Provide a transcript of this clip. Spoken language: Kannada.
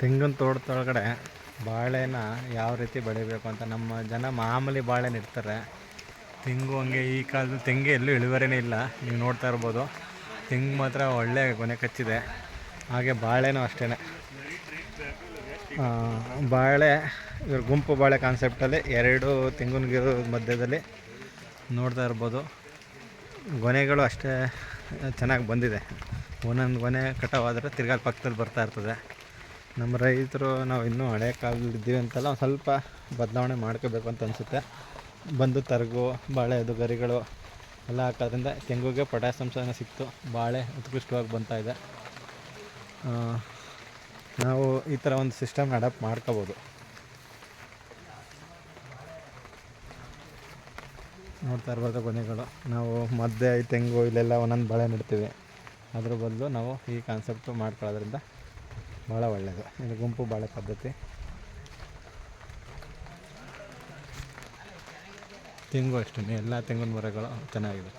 ತೆಂಗಿನ ತೋಟದೊಳಗಡೆ ಬಾಳೆನ ಯಾವ ರೀತಿ ಬೆಳಿಬೇಕು ಅಂತ ನಮ್ಮ ಜನ ಮಾಮೂಲಿ ಬಾಳೆ ನೆಡ್ತಾರೆ ತೆಂಗು ಹಂಗೆ ಈ ಕಾಲದ ತೆಂಗು ಎಲ್ಲೂ ಇಳುವರಿನೇ ಇಲ್ಲ. ನೀವು ನೋಡ್ತಾ ಇರ್ಬೋದು. ತೆಂಗು ಮಾತ್ರ ಒಳ್ಳೆ ಕೊನೆ ಕಚ್ಚಿದೆ. ಹಾಗೆ ಬಾಳೆನೂ ಅಷ್ಟೇ ಬಾಳೆ, ಇವ್ರ ಗುಂಪು ಬಾಳೆ ಕಾನ್ಸೆಪ್ಟಲ್ಲಿ ಎರಡು ತೆಂಗಿನ ಗಿಡ ಮಧ್ಯದಲ್ಲಿ ನೋಡ್ತಾ ಇರ್ಬೋದು. ಗೊನೆಗಳು ಅಷ್ಟೇ ಚೆನ್ನಾಗಿ ಬಂದಿದೆ. ಒಂದೊಂದು ಗೊನೆ ಕಟಾವಾದರೆ ತಿರ್ಗಾ ಪಕ್ಕದಲ್ಲಿ ಬರ್ತಾ ಇರ್ತದೆ. ನಮ್ಮ ರೈತರು ನಾವು ಇನ್ನೂ ಹಳೆ ಕಾಲದಲ್ಲಿ ಇದ್ದೀವಿ ಅಂತೆಲ್ಲ ಒಂದು ಸ್ವಲ್ಪ ಬದಲಾವಣೆ ಮಾಡ್ಕೋಬೇಕು ಅಂತ ಅನಿಸುತ್ತೆ. ಬಂದು ತರಗು ಬಾಳೆದು ಗರಿಗಳು ಎಲ್ಲ ಹಾಕೋದ್ರಿಂದ ತೆಂಗುಗೆ ಪೊಟ್ಯಾಸಮ್ ಸಹ ಸಿಕ್ತು. ಬಾಳೆ ಉತ್ಕೃಷ್ಟವಾಗಿ ಬರ್ತಾ ಇದೆ. ನಾವು ಈ ಥರ ಒಂದು ಸಿಸ್ಟಮ್ ಅಡಾಪ್ಟ್ ಮಾಡ್ಕೋಬೋದು. ನೋಡ್ತಾ ಇರ್ಬೋದು ಕೊನೆಗಳು ನಾವು ಮದ್ದೆ, ತೆಂಗು, ಇಲ್ಲೆಲ್ಲ ಒಂದೊಂದು ಬಾಳೆ ನೆಡ್ತೀವಿ. ಅದ್ರ ಬದಲು ನಾವು ಈ ಕಾನ್ಸೆಪ್ಟು ಮಾಡ್ಕೊಳ್ಳೋದ್ರಿಂದ ಭಾಳ ಒಳ್ಳೆಯದು ಇದು ಗುಂಪು ಭಾಳ ಪದ್ಧತಿ. ತೆಂಗು ಅಷ್ಟೇ ಎಲ್ಲ ತೆಂಗಿನ ಮರಗಳು ಚೆನ್ನಾಗಿದೆ